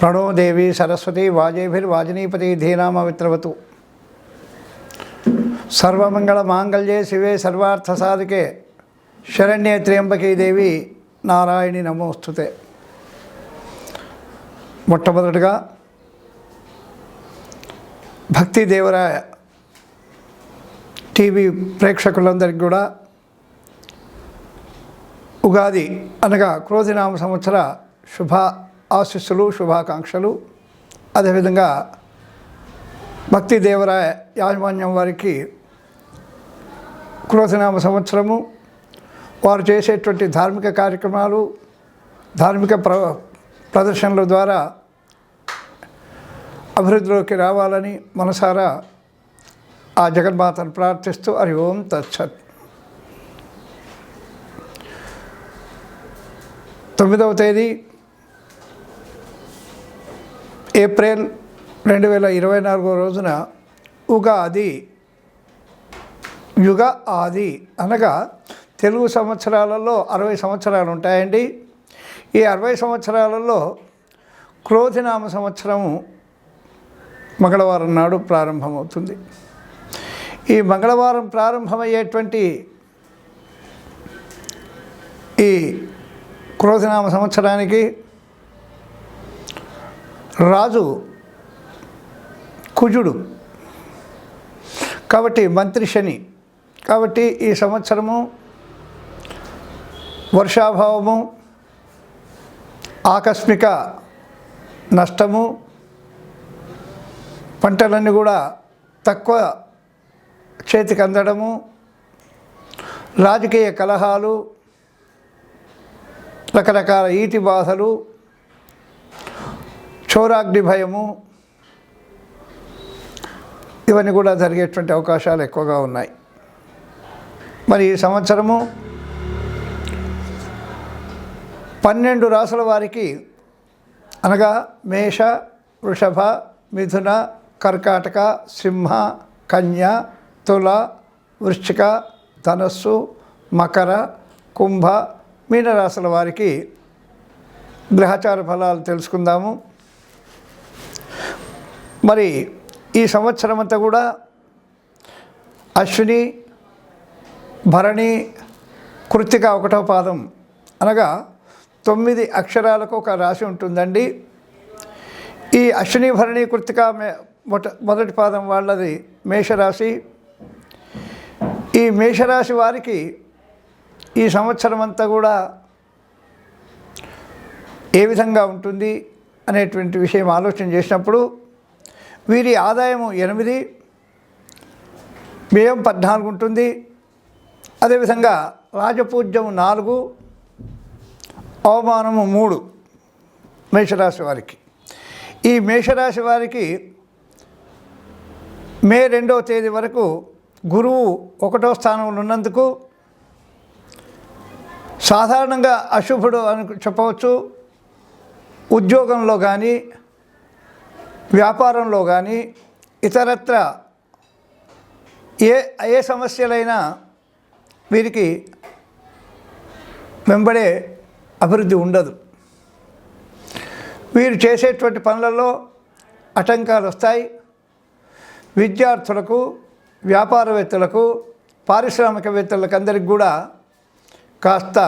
ప్రణోదేవి సరస్వతి వాజేభిర్వాజనీపతి ధీనామవిత్రవతు. సర్వమంగళ మాంగళ్యే శివే సర్వార్థ సాధికే. శరణ్యే త్ర్యంబకీ దేవి నారాయణి నమోస్తుతే. మొట్టమొదటిగా భక్తి దేవరాయ టీవీ ప్రేక్షకులందరికీ కూడా ఉగాది అనగా క్రోధినామ సంవత్సర శుభ ఆశీస్సులు శుభాకాంక్షలు. అదేవిధంగా భక్తి దేవరాయ యాజమాన్యం వారికి క్రోధినామ సంవత్సరము. వారు చేసేటువంటి ధార్మిక కార్యక్రమాలు ధార్మిక ప్ర ప్రదర్శనల ద్వారా అభివృద్ధిలోకి రావాలని మనసారా ఆ జగన్మాతను ప్రార్థిస్తూ హరి ఓం తచ్చత్ తొమ్మిదవ తేదీ ఏప్రిల్ రెండు వేల ఇరవై నాలుగో రోజున ఉగాది యుగ ఆది అనగా తెలుగు సంవత్సరాలలో అరవై సంవత్సరాలు ఉంటాయండి. ఈ అరవై సంవత్సరాలలో క్రోధినామ సంవత్సరము మంగళవారం నాడు ప్రారంభమవుతుంది. ఈ మంగళవారం ప్రారంభమయ్యేటువంటి ఈ క్రోధనామ సంవత్సరానికి రాజు కుజుడు. కాబట్టి మంత్రి శని. కాబట్టి ఈ సంవత్సరము వర్షాభావము ఆకస్మిక నష్టము పంటలన్నీ కూడా తక్కువ చేతికి అందడము రాజకీయ కలహాలు రకరకాల ఈతి బాధలు చోరాగ్ని భయము ఇవన్నీ కూడా జరిగేటువంటి అవకాశాలు ఎక్కువగా ఉన్నాయి. మరి ఈ సంవత్సరము పన్నెండు రాసుల వారికి అనగా మేష వృషభ మిథున కర్కాటక సింహ కన్య తుల వృశ్చిక ధనస్సు మకర కుంభ మీనరాశుల వారికి గ్రహచార ఫలాలు తెలుసుకుందాము. మరి ఈ సంవత్సరం అంతా కూడా అశ్విని భరణి కృత్తిక ఒకటో పాదం. అనగా తొమ్మిది అక్షరాలకు ఒక రాశి ఉంటుందండి. ఈ అశ్విని భరణి కృత్తిక మే మొట మొదటి పాదం వాళ్ళది మేషరాశి. ఈ మేషరాశి వారికి ఈ సంవత్సరం అంతా కూడా ఏ విధంగా ఉంటుంది అనేటువంటి విషయం ఆలోచన చేసినప్పుడు వీరి ఆదాయము ఎనిమిది వ్యయం పద్నాలుగు ఉంటుంది. అదేవిధంగా రాజపూజ్యం నాలుగు అవమానము మూడు మేషరాశి వారికి. ఈ మేషరాశి వారికి మే రెండవ తేదీ వరకు గురువు ఒకటో స్థానంలో ఉన్నందుకు సాధారణంగా అశుభుడు అని చెప్పవచ్చు. ఉద్యోగంలో కానీ వ్యాపారంలో కానీ ఇతరత్ర ఏ ఏ సమస్యలైనా వీరికి వెంబడే అభివృద్ధి ఉండదు. వీరు చేసేటువంటి పనులలో ఆటంకాలు వస్తాయి. విద్యార్థులకు వ్యాపారవేత్తలకు పారిశ్రామికవేత్తలకు అందరికి కూడా కాస్త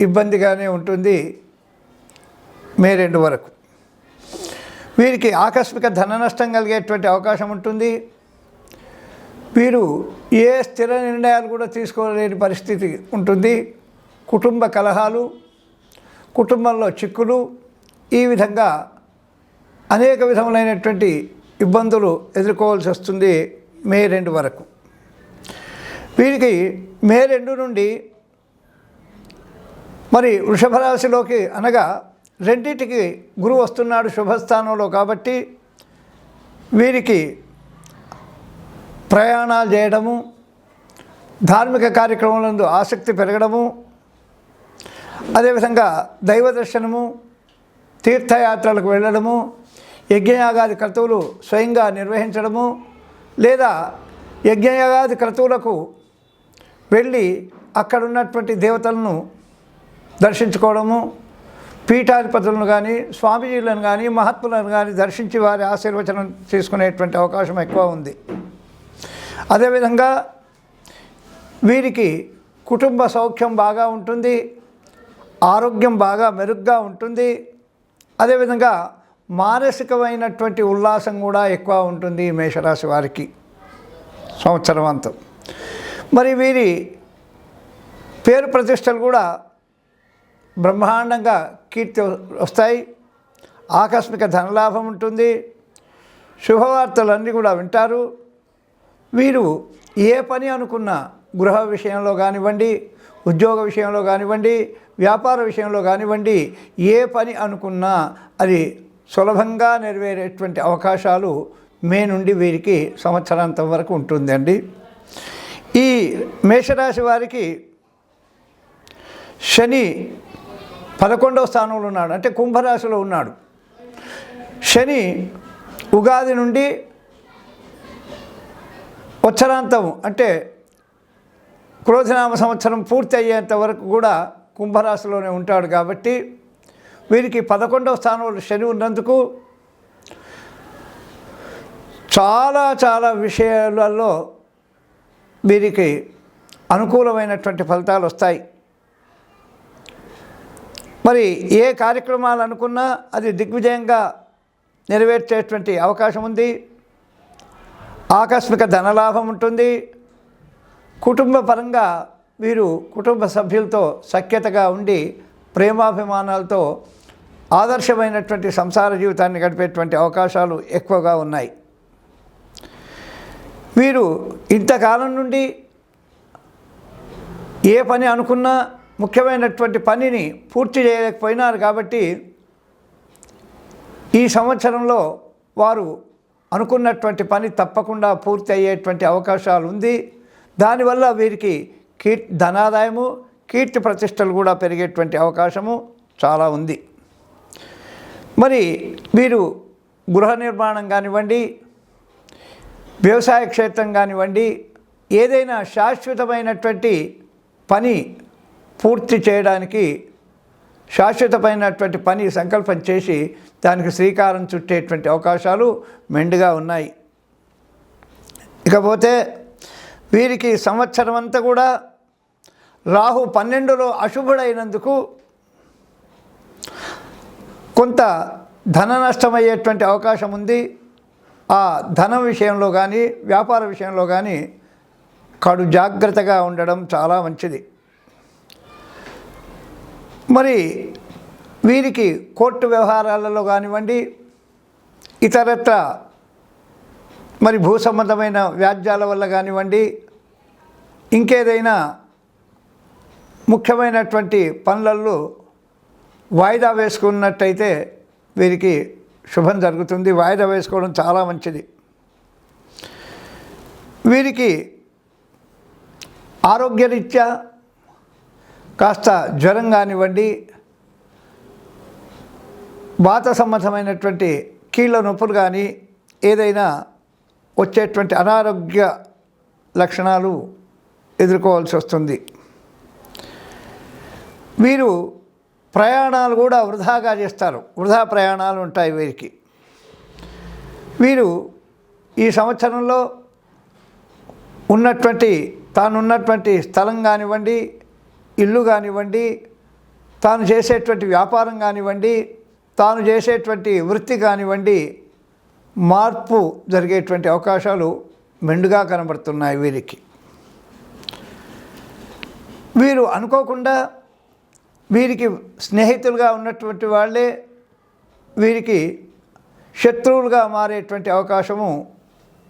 ఇబ్బందిగానే ఉంటుంది. మే రెండు వరకు. వీరికి ఆకస్మిక ధన నష్టం కలిగేటువంటి అవకాశం ఉంటుంది. వీరు ఏ స్థిర నిర్ణయాలు కూడా తీసుకోలేని పరిస్థితి ఉంటుంది. కుటుంబ కలహాలు కుటుంబంలో చిక్కులు ఈ విధంగా అనేక విధములైనటువంటి ఇబ్బందులు ఎదుర్కోవాల్సి వస్తుంది మే రెండు వరకు. వీరికి మే రెండు నుండి మరి వృషభ రాశిలోకి అనగా రెండింటికి గురువు వస్తున్నాడు శుభస్థానంలో కాబట్టి వీరికి ప్రయాణాలు చేయడము ధార్మిక కార్యక్రమాలందు ఆసక్తి పెరగడము అదేవిధంగా దైవ దర్శనము తీర్థయాత్రలకు వెళ్ళడము యజ్ఞయాగాది క్రతువులు స్వయంగా నిర్వహించడము లేదా యజ్ఞయాగాది క్రతువులకు వెళ్ళి అక్కడ ఉన్నటువంటి దేవతలను దర్శించుకోవడము పీఠాధిపతులను కానీ స్వామీజీలను కానీ మహాత్ములను కానీ దర్శించి వారి ఆశీర్వచనం తీసుకునేటువంటి అవకాశం ఎక్కువ ఉంది. అదేవిధంగా వీరికి కుటుంబ సౌఖ్యం బాగా ఉంటుంది ఆరోగ్యం బాగా మెరుగ్గా ఉంటుంది అదేవిధంగా మానసికమైనటువంటి ఉల్లాసం కూడా ఎక్కువ ఉంటుంది ఈ మేషరాశి వారికి సంవత్సరం అంతా. మరి వీరి పేరు ప్రతిష్టలు కూడా బ్రహ్మాండంగా కీర్తి వస్తాయి. ఆకస్మిక ధనలాభం ఉంటుంది. శుభవార్తలన్నీ కూడా వింటారు. వీరు ఏ పని అనుకున్నా గృహ విషయంలో కానివ్వండి ఉద్యోగ విషయంలో కానివ్వండి వ్యాపార విషయంలో కానివ్వండి ఏ పని అనుకున్నా అది సులభంగా నెరవేరేటువంటి అవకాశాలు మే నుండి వీరికి సంవత్సరాంతం వరకు ఉంటుందండి. ఈ మేషరాశి వారికి శని పదకొండవ స్థానంలో ఉన్నాడు. అంటే కుంభరాశిలో ఉన్నాడు. శని ఉగాది నుండి ఉత్తరాంతం అంటే క్రోధనామ సంవత్సరం పూర్తి అయ్యేంత వరకు కూడా కుంభరాశిలోనే ఉంటాడు కాబట్టి వీరికి పదకొండవ స్థానంలో శని ఉన్నందుకు చాలా చాలా విషయాలలో వీరికి అనుకూలమైనటువంటి ఫలితాలు వస్తాయి. మరి ఏ కార్యక్రమాలు అనుకున్నా అది దిగ్విజయంగా నెరవేర్చేటువంటి అవకాశం ఉంది. ఆకస్మిక ధనలాభం ఉంటుంది. కుటుంబ పరంగా వీరు కుటుంబ సభ్యులతో సఖ్యతగా ఉండి ప్రేమాభిమానాలతో ఆదర్శమైనటువంటి సంసార జీవితాన్ని గడిపేటువంటి అవకాశాలు ఎక్కువగా ఉన్నాయి. వీరు ఇంతకాలం నుండి ఏ పని అనుకున్నా ముఖ్యమైనటువంటి పనిని పూర్తి చేయలేకపోయినారు కాబట్టి ఈ సంవత్సరంలో వారు అనుకున్నటువంటి పని తప్పకుండా పూర్తి అయ్యేటువంటి అవకాశాలు ఉంది. దానివల్ల వీరికి కీర్తి ధనాదాయము కీర్తి ప్రతిష్టలు కూడా పెరిగేటువంటి అవకాశము చాలా ఉంది. మరి వీరు గృహ నిర్మాణం కానివ్వండి వ్యవసాయ క్షేత్రం కానివ్వండి ఏదైనా శాశ్వతమైనటువంటి పని పూర్తి చేయడానికి శాశ్వతమైనటువంటి పని సంకల్పం చేసి దానికి శ్రీకారం చుట్టేటువంటి అవకాశాలు మెండుగా ఉన్నాయి. ఇకపోతే వీరికి సంవత్సరం అంతా కూడా రాహు పన్నెండులో అశుభుడైనందుకు కొంత ధన నష్టమయ్యేటువంటి అవకాశం ఉంది. ఆ ధనం విషయంలో కానీ వ్యాపార విషయంలో కానీ కడు జాగ్రత్తగా ఉండడం చాలా మంచిది. మరి వీరికి కోర్టు వ్యవహారాలలో కానివ్వండి ఇతరత్ర మరి భూ సంబంధమైన వ్యాజ్యాల వల్ల కానివ్వండి ఇంకేదైనా ముఖ్యమైనటువంటి పనులలో వాయిదా వేసుకున్నట్టయితే వీరికి శుభం జరుగుతుంది. వాయిదా వేసుకోవడం చాలా మంచిది. వీరికి ఆరోగ్యరీత్యా కాస్త జ్వరం కానివ్వండి వాత సంబంధమైనటువంటి కీళ్ళ నొప్పులు కానీ ఏదైనా వచ్చేటువంటి అనారోగ్య లక్షణాలు ఎదుర్కోవాల్సి వస్తుంది. వీరు ప్రయాణాలు కూడా వృధాగా చేస్తారు. వృధా ప్రయాణాలు ఉంటాయి వీరికి. వీరు ఈ సంవత్సరంలో ఉన్నటువంటి తానున్నటువంటి స్థలం కానివ్వండి ఇల్లు కానివ్వండి తాను చేసేటువంటి వ్యాపారం కానివ్వండి తాను చేసేటువంటి వృత్తి కానివ్వండి మార్పు జరిగేటువంటి అవకాశాలు మెండుగా కనబడుతున్నాయి వీరికి. వీరు అనుకోకుండా వీరికి స్నేహితులుగా ఉన్నటువంటి వాళ్ళే వీరికి శత్రువులుగా మారేటువంటి అవకాశము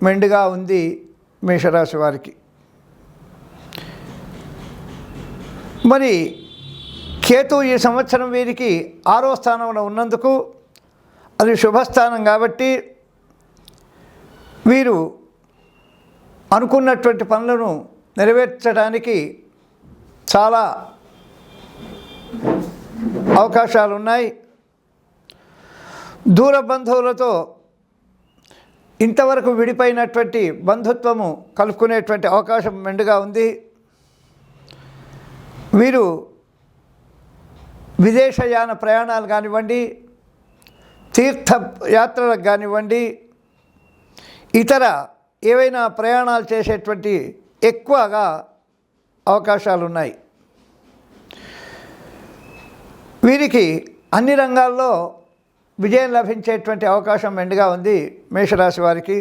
మెండుగా ఉంది మేషరాశి వారికి. మరి కేతు ఈ సంవత్సరం వీరికి ఆరో స్థానంలో ఉన్నందుకు అది శుభస్థానం కాబట్టి వీరు అనుకున్నటువంటి పనులను నెరవేర్చడానికి చాలా అవకాశాలు ఉన్నాయి దూర బంధువులతో ఇంతవరకు విడిపోయినటువంటి బంధుత్వము కలుపుకునేటువంటి అవకాశం మెండుగా ఉంది. వీరు విదేశయాన ప్రయాణాలు కానివ్వండి తీర్థయాత్రలకు కానివ్వండి ఇతర ఏవైనా ప్రయాణాలు చేసేటువంటి ఎక్కువగా అవకాశాలు ఉన్నాయి వీరికి అన్ని రంగాల్లో విజయం లభించేటువంటి అవకాశం మెండుగా ఉంది మేషరాశి వారికి.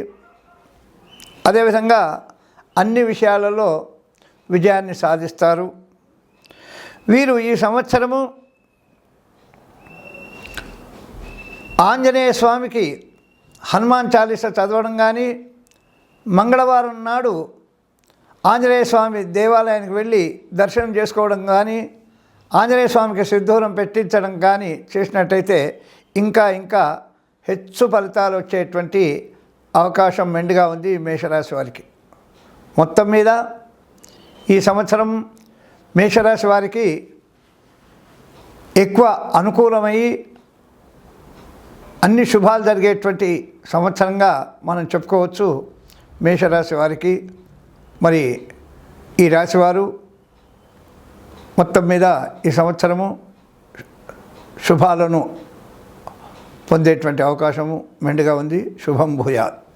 అదేవిధంగా అన్ని విషయాలలో విజయాన్ని సాధిస్తారు. వీరు ఈ సంవత్సరము ఆంజనేయ స్వామికి హనుమాన్ చాలీస చదవడం కానీ మంగళవారం నాడు ఆంజనేయ స్వామి దేవాలయానికి వెళ్ళి దర్శనం చేసుకోవడం కానీ ఆంజనేయ స్వామికి సిద్ధూరం పెట్టించడం కానీ చేసినట్టయితే ఇంకా ఇంకా హెచ్చు ఫలితాలు వచ్చేటువంటి అవకాశం మెండుగా ఉంది మేషరాశి వారికి. మొత్తం మీద ఈ సంవత్సరం మేషరాశి వారికి ఎక్కువ అనుకూలమయ్యి అన్ని శుభాలు జరిగేటువంటి సంవత్సరంగా మనం చెప్పుకోవచ్చు మేషరాశి వారికి. మరి ఈ రాశివారు మొత్తం మీద ఈ సంవత్సరము శుభాలను పొందేటువంటి అవకాశము మెండుగా ఉంది. శుభం భూయాలు